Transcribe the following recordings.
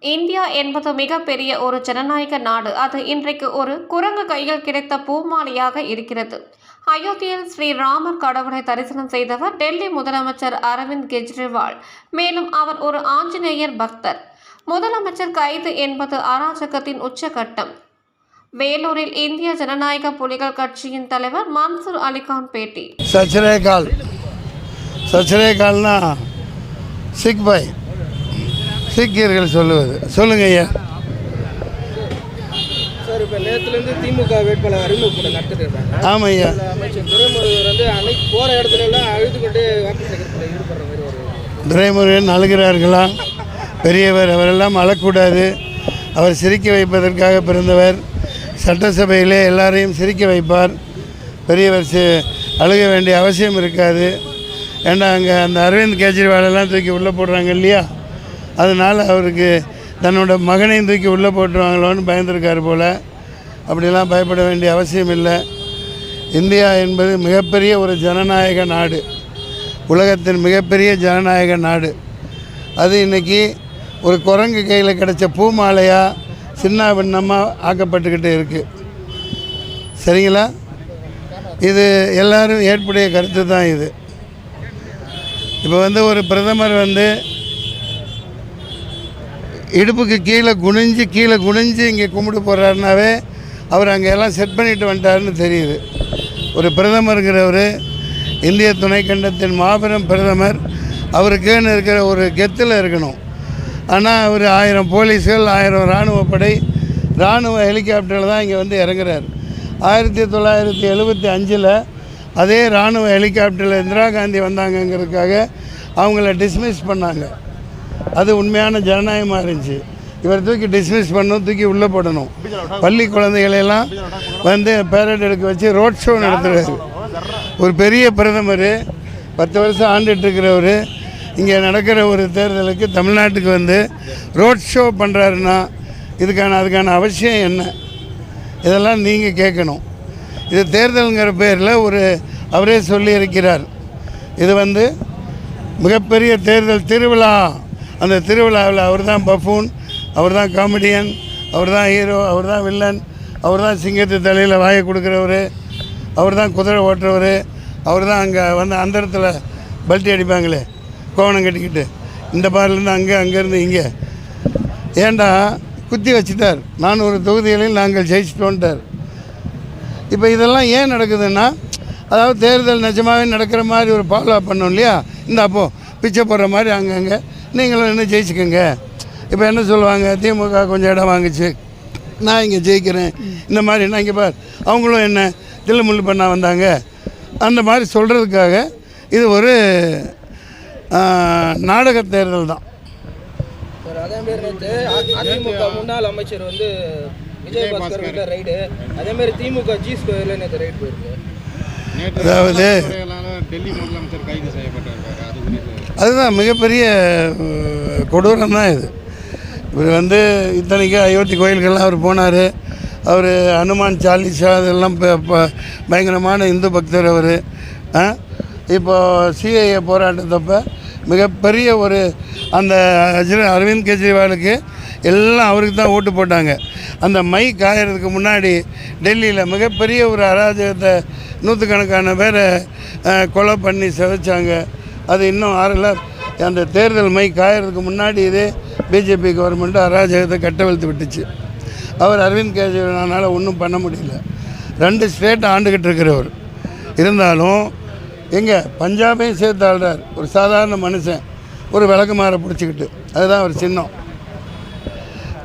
India என்பது மிகப்பெரிய ஒரு ஜனநாயக நாடு. அது இன்றைக்கு ஒரு குரங்கு கையில் கிடைத்த பூமாலையாக இருக்கிறது. அயோத்தியில் ஸ்ரீராமர் கடவுளை தரிசனம் செய்தவர் டெல்லி முதலமைச்சர் அரவிந்த் கெஜ்ரிவால். மேலும் அவர் ஒரு ஆஞ்சநேயர் பக்தர். முதலமைச்சர் கைது என்பது அராஜகத்தின் உச்சகட்டம். வேலூரில் இந்திய ஜனநாயக புலிகள் கட்சியின் தலைவர் மன்சூர் அலிகான் பேட்டி. சச்சரேகால் சச்சரேகால்னா சிக் பாய் சீக்கியர்கள் சொல்லுவது. சொல்லுங்க ஐயா. சார் இப்போ நேற்றுலேருந்து திமுக வேட்பாளர் நடத்திட்டு ஆமாம் ஐயா. அமைச்சர் துரைமுருகர் வந்து அன்னைக்கு போகிற இடத்துல எல்லாம் அழுது கொண்டு வாக்கு சேகரிப்பில் ஈடுபடுற மாதிரி ஒரு துரைமுருகன் அழுகிறார்களா? பெரியவர் அவரெல்லாம் அழக்கூடாது. அவர் சிரிக்க வைப்பதற்காக பிறந்தவர். சட்டசபையிலே எல்லாரையும் சிரிக்க வைப்பார். பெரியவர் அழுக வேண்டிய அவசியம் இருக்காது. ஏண்டா அங்கே அந்த அரவிந்த் கெஜ்ரிவால் எல்லாம் தூக்கி உள்ளே போடுறாங்க இல்லையா? அதனால் அவருக்கு தன்னோட மகனையும் தூக்கி உள்ளே போட்டுருவாங்களோன்னு பயந்துருக்கார் போல். அப்படிலாம் பயப்பட வேண்டிய அவசியம் இல்லை. இந்தியா என்பது மிகப்பெரிய ஒரு ஜனநாயக நாடு. உலகத்தின் மிகப்பெரிய ஜனநாயக நாடு. அது இன்றைக்கி ஒரு குரங்கு கையில் கிடைச்ச பூமாலையாக சின்ன பின்னமாக ஆக்கப்பட்டுக்கிட்டு இருக்குது சரிங்களா? இது எல்லோரும் ஏற்புடைய கருத்து தான் இது. இப்போ வந்து ஒரு பிரதமர் வந்து இடுப்புக்கு கீழே குனிஞ்சு கீழே குனிஞ்சு இங்கே கும்பிட்டு போகிறாருனாவே அவர் அங்கே எல்லாம் செட் பண்ணிட்டு வந்துட்டாருன்னு தெரியுது. ஒரு பிரதமருங்கிறவர் இந்திய துணைக்கண்டத்தின் மாபெரும் பிரதமர் அவருக்குன்னு இருக்கிற ஒரு கெத்தில் இருக்கணும். ஆனால் அவர் ஆயிரம் போலீஸ்கள் ஆயிரம் இராணுவ படை இராணுவ ஹெலிகாப்டரில் தான் இங்கே வந்து இறங்குறார். ஆயிரத்தி தொள்ளாயிரத்தி எழுபத்தி அஞ்சில் அதே இராணுவ ஹெலிகாப்டரில் இந்திரா காந்தி வந்தாங்கங்கிறதுக்காக அவங்கள டிஸ்மிஸ் பண்ணாங்க. அது உண்மையான ஜனநாயகமாக இருந்துச்சு. இவர் தூக்கி டிஸ்மிஸ் பண்ணணும் தூக்கி உள்ளே போடணும். பள்ளி குழந்தைகளெல்லாம் வந்து பேரட் எடுக்க வச்சு ரோட் ஷோ நடத்துகிறாரு ஒரு பெரிய பிரதமர் பத்து வருஷம் ஆண்டுட்டுருக்கிறவர் இங்கே நடக்கிற ஒரு தேர்தலுக்கு தமிழ்நாட்டுக்கு வந்து ரோட் ஷோ பண்ணுறாருன்னா இதுக்கான அதுக்கான அவசியம் என்ன? இதெல்லாம் நீங்கள் கேட்கணும். இது தேர்தலுங்கிற பேரில் ஒரு அவரே சொல்லியிருக்கிறார். இது வந்து மிகப்பெரிய தேர்தல் திருவிழா. அந்த திருவிழாவில் அவர் தான் பஃபூன் அவர் தான் காமெடியன் அவர் தான் ஹீரோ அவர் தான் வில்லன் அவர் தான் சிங்கத்து தலையில் வாயை கொடுக்குறவர் அவர் தான் குதிரை ஓட்டுறவர் அவர் தான் அங்கே வந்து அந்த இடத்துல பல்ட்டி அடிப்பாங்களே கோவணம் கட்டிக்கிட்டு. இந்த பாரிலேருந்து அங்கே அங்கேருந்து இங்கே. ஏண்டா குத்தி வச்சுட்டார். நானூறு தொகுதிகளையும் நாங்கள் ஜெயிச்சிட்டோன்ட்டார். இப்போ இதெல்லாம் ஏன் நடக்குதுன்னா அதாவது தேர்தல் நிஜமாகவே நடக்கிற மாதிரி ஒரு ஃபாலோ பண்ணோம் இல்லையா? இந்த அப்போ பிச்சை போடுற மாதிரி அங்கங்கே நீங்களும் என்ன ஜெயிச்சுக்கோங்க. இப்போ என்ன சொல்லுவாங்க? திமுக கொஞ்சம் இடம் வாங்குச்சு. நான் இங்கே ஜெயிக்கிறேன். இந்த மாதிரி என்ன இங்கே பார். அவங்களும் என்ன? தில்லுமுள்ளு பண்ண வந்தாங்க. அந்த மாதிரி சொல்கிறதுக்காக இது ஒரு நாடக தேர்தல் தான். சார் அதே மாதிரி நேற்று அ- அதிமுக முன்னாள் அமைச்சர் வந்து விஜயபாஸ்கர் ரைடு அதே மாதிரி திமுக ஜி ஸ்கொயரில் நேற்று ரைடு போயிருக்கு. அதாவது டெல்லி முதலமைச்சர் கைது செய்யப்பட்டிருக்காரு. அது குறித்து அதுதான் மிகப்பெரிய கொடூரம் தான் இது. இவர் வந்து இத்தனைக்கும் அயோத்தி கோயில்கள்லாம் அவர் போனார். அவர் ஹனுமான் சாலிசா அதெல்லாம் பயங்கரமான இந்து பக்தர் அவர். இப்போ சிஐஏ போராட்டத்தப்ப மிகப்பெரிய ஒரு அந்த அரவிந்த் கெஜ்ரிவாலுக்கு எல்லாம் அவருக்கு தான் ஓட்டு போட்டாங்க. அந்த மை காயறதுக்கு முன்னாடி டெல்லியில் மிகப்பெரிய ஒரு அராஜகத்தை நூற்றுக்கணக்கான பேரை கொலை பண்ணி சிதைச்சாங்க. அது இன்னும் ஆறல. அந்த தேர்தல் மை காயறதுக்கு முன்னாடி இதே பிஜேபி கவர்மெண்ட்டு அராஜகத்தை கட்டவிழ்த்து விட்டுச்சு. அவர் அரவிந்த் கெஜ்ரிவாலால் ஒன்றும் பண்ண முடியல. ரெண்டு ஸ்டேட் ஆண்டுகிட்டு இருக்கிறவர். இருந்தாலும் எங்கே பஞ்சாபையும் சேர்த்து ஆள்றார். ஒரு சாதாரண மனுஷன். ஒரு விளக்குமாரை பிடிச்சிக்கிட்டு. அதுதான் ஒரு சின்னம்.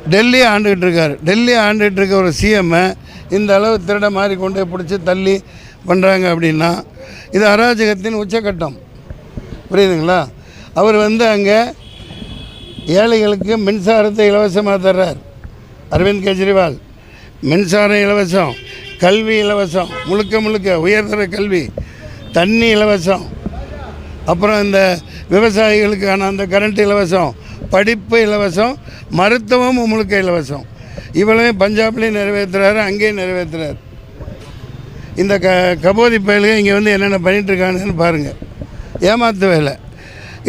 டெல்லி ஆண்டுகிட்டு இருக்கார். டெல்லி ஆண்டுகிட்டு இருக்க ஒரு சிஎம்மை இந்த அளவு திருட மாதிரி கொண்டு பிடிச்சி தள்ளி பண்ணுறாங்க அப்படின்னா இது அராஜகத்தின் உச்சக்கட்டம் புரியுதுங்களா? அவர் வந்து அங்கே ஏழைகளுக்கு மின்சாரத்தை இலவசமாக தர்றார். அரவிந்த் கெஜ்ரிவால். மின்சாரம் இலவசம் கல்வி இலவசம் முழுக்க முழுக்க உயர்தர கல்வி தண்ணி இலவசம் அப்புறம் இந்த விவசாயிகளுக்கான அந்த கரண்ட் இலவசம் படிப்பு இலவசம் மருத்துவம் முழுக்க இலவசம். இவ்வளவு பஞ்சாப்லேயும் நிறைவேற்றுறாரு அங்கேயும் நிறைவேற்றுறாரு இந்த க கபோதி பயல்கள் இங்கே வந்து என்னென்ன பண்ணிகிட்டு இருக்காங்கன்னு பாருங்கள் ஏமாத்து வேலை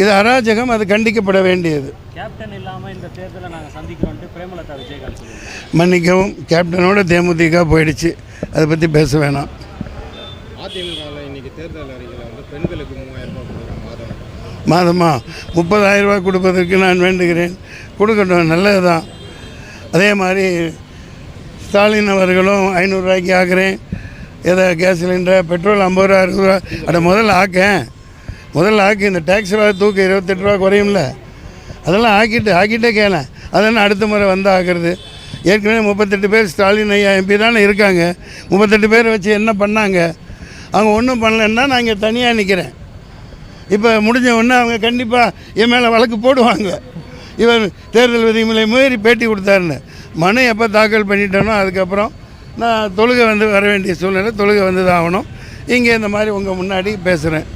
இது அராஜகம் அது கண்டிக்கப்பட வேண்டியது. கேப்டன் இல்லாமல் இந்த தேர்தலை நாங்கள் சந்திக்கிறோன்ட்டு பிரேமலதா விஜயகாந்த் மன்னிக்கவும் கேப்டனோட தேமுதிக போயிடுச்சு. அதை பற்றி பேச வேணாம். அதிமுகவில் இன்னைக்கு தேர்தல் அறிக்கையில் வந்து பெண்களுக்கு மூவாயிரம் ரூபாய் கொடுக்குறாங்க மாதம். மாதமா? முப்பதாயிரம் ரூபாய் கொடுப்பதற்கு நான் வேண்டுகிறேன். கொடுக்கட்டும் நல்லது தான் அதே மாதிரி ஸ்டாலின் அவர்களும் ஐநூறுரூவாய்க்கு ஆக்குறேன். ஏதோ கேஸ் சிலிண்டர் பெட்ரோல் ஐம்பது ரூபா அறுபது ரூபா அட முதல்ல ஆக்கேன். முதல்ல ஆக்கி இந்த டேக்ஸ் ரூபா தூக்கு இருபத்தெட்டு ரூபா குறையும்ல? அதெல்லாம் ஆக்கிட்டு ஆக்கிட்டே கேளேன் அதெல்லாம் அடுத்த முறை வந்து ஆக்குறது? ஏற்கனவே முப்பத்தெட்டு பேர் ஸ்டாலின் ஐயா எம்பி தானே இருக்காங்க. முப்பத்தெட்டு பேர் வச்சு என்ன பண்ணாங்க? அவங்க ஒன்றும் பண்ணலன்னா நான் இங்கே தனியாக நிற்கிறேன் இப்போ முடிஞ்ச உடனே அவங்க கண்டிப்பாக என் மேலே வழக்கு போடுவாங்க. இவர் தேர்தல் விதிமுறை மீறி பேட்டி கொடுத்தாருன்னு. மனு எப்போ தாக்கல் பண்ணிட்டேனோ அதுக்கப்புறம் நான் தொழுகை வந்து வர வேண்டிய சூழ்நிலை தொழுகை வந்து தான் ஆகணும். இங்கே இந்த மாதிரி உங்கள் முன்னாடி பேசுகிறேன்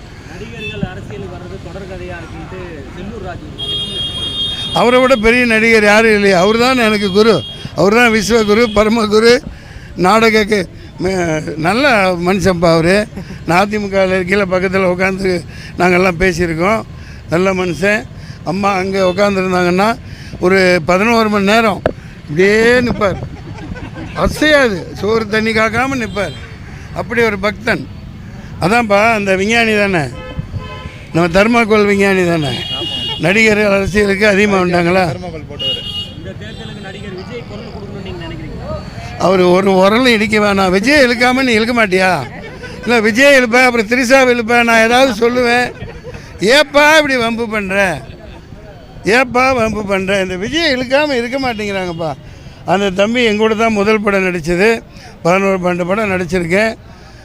அரசியலுக்கு வர்றது தொடர்கதையாக இருக்குன்ட்டு செல்லூர் ராஜு அவரை விட பெரிய நடிகர் யாரும் இல்லையா? அவர் தான் எனக்கு குரு. அவர் தான் விஸ்வகுரு பரமகுரு நாடகக்கு நல்ல மனுஷன்ப்பா அவர். அதிமுகவில் கீழே பக்கத்தில் உட்காந்து நாங்கள்லாம் பேசியிருக்கோம். நல்ல மனுஷன். அம்மா அங்கே உட்காந்துருந்தாங்கன்னா ஒரு பதினோரு மணி நேரம் இப்படியே நிற்பார் அசையாது. சோறு தண்ணி காக்காமல் நிற்பார் அப்படி ஒரு பக்தன். அதான்ப்பா அந்த விஞ்ஞானி தானே. நம்ம தர்மாக்கோல் விஞ்ஞானி தானே? நடிகர் அரசியலுக்கு அதிகமாக உண்டாங்களா அவர் ஒரு உரலும் இடிக்க வேணாம். விஜய் இழுக்காம நீ இழுக்க மாட்டியா? இல்லை விஜய் இழுப்பேன் அப்புறம் திரிசாவை இழுப்பேன் நான் ஏதாவது சொல்லுவேன். ஏப்பா இப்படி வம்பு பண்ணுற ஏப்பா வம்பு பண்ணுற இந்த விஜய் இழுக்காமல் இருக்க மாட்டேங்கிறாங்கப்பா. அந்த தம்பி எங்கூட தான் முதல் படம் நடித்தது பதினோரு பன்னெண்டு படம் நடிச்சிருக்கேன்.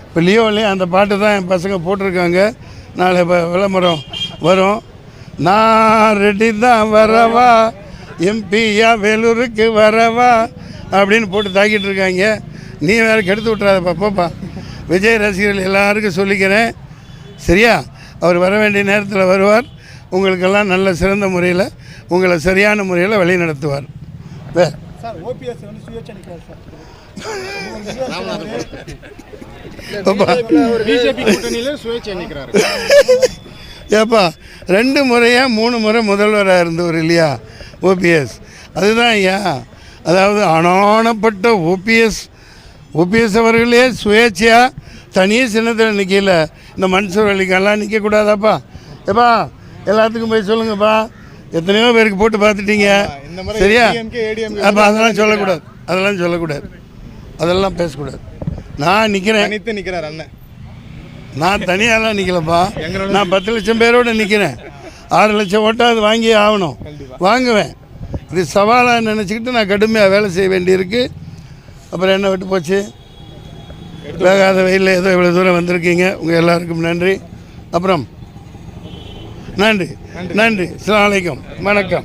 இப்போ லியோலையும் அந்த பாட்டு தான் என் பசங்க போட்டிருக்காங்க. நாளை இப்போ விளம்பரம் வரும். நான் ரெடி தான் வரவா? எம்பியா வேலூருக்கு வரவா? அப்படின்னு போட்டு தாக்கிட்டு இருக்காங்க. நீ வேற கெடுத்து விட்றாதப்பா போப்பா. விஜய் ரசிகர்கள் எல்லாருக்கும் சொல்லிக்கிறேன். சரியா? அவர் வர வேண்டிய நேரத்தில் வருவார். உங்களுக்கெல்லாம் நல்ல சிறந்த முறையில் உங்களை சரியான முறையில் வழி நடத்துவார். வே ஏப்பா ரெண்டு முறையாக மூணு முறை முதல்வராக இருந்தவர் இல்லையா ஓபிஎஸ். அதுதான் ஐயா அதாவது அனானப்பட்ட ஓபிஎஸ் ஓபிஎஸ் அவர்களே சுயேட்சையாக தனியே சின்னத்தில் நிற்கல இந்த மன்சூர் அலிக்கெல்லாம் நிற்கக்கூடாதாப்பா ஏப்பா எல்லாத்துக்கும் போய் சொல்லுங்கப்பா. எத்தனையோ பேருக்கு போட்டு பார்த்துட்டீங்க. சரியா? அப்போ அதெல்லாம் சொல்லக்கூடாது. அதெல்லாம் சொல்லக்கூடாது. அதெல்லாம் பேசக்கூடாது. நான் நிற்கிறேன் தனித்து நிற்கிறார் அண்ணன். நான் தனியாலாம் நிற்கலப்பா நான் பத்து லட்சம் பேரோட நிற்கிறேன் ஆறு லட்சம் ஓட்டாவது வாங்கியே ஆகணும். வாங்குவேன். இது சவாலாக நினச்சிக்கிட்டு நான் கடுமையாக வேலை செய்ய வேண்டியிருக்கு. அப்புறம் என்ன விட்டு போச்சு? வேகாத வெயிலில் ஏதோ இவ்வளோ தூரம் வந்திருக்கீங்க. உங்கள் எல்லாருக்கும் நன்றி. அப்புறம்? நன்றி. நன்றி. அஸ்ஸலாமு அலைக்கும். வணக்கம்.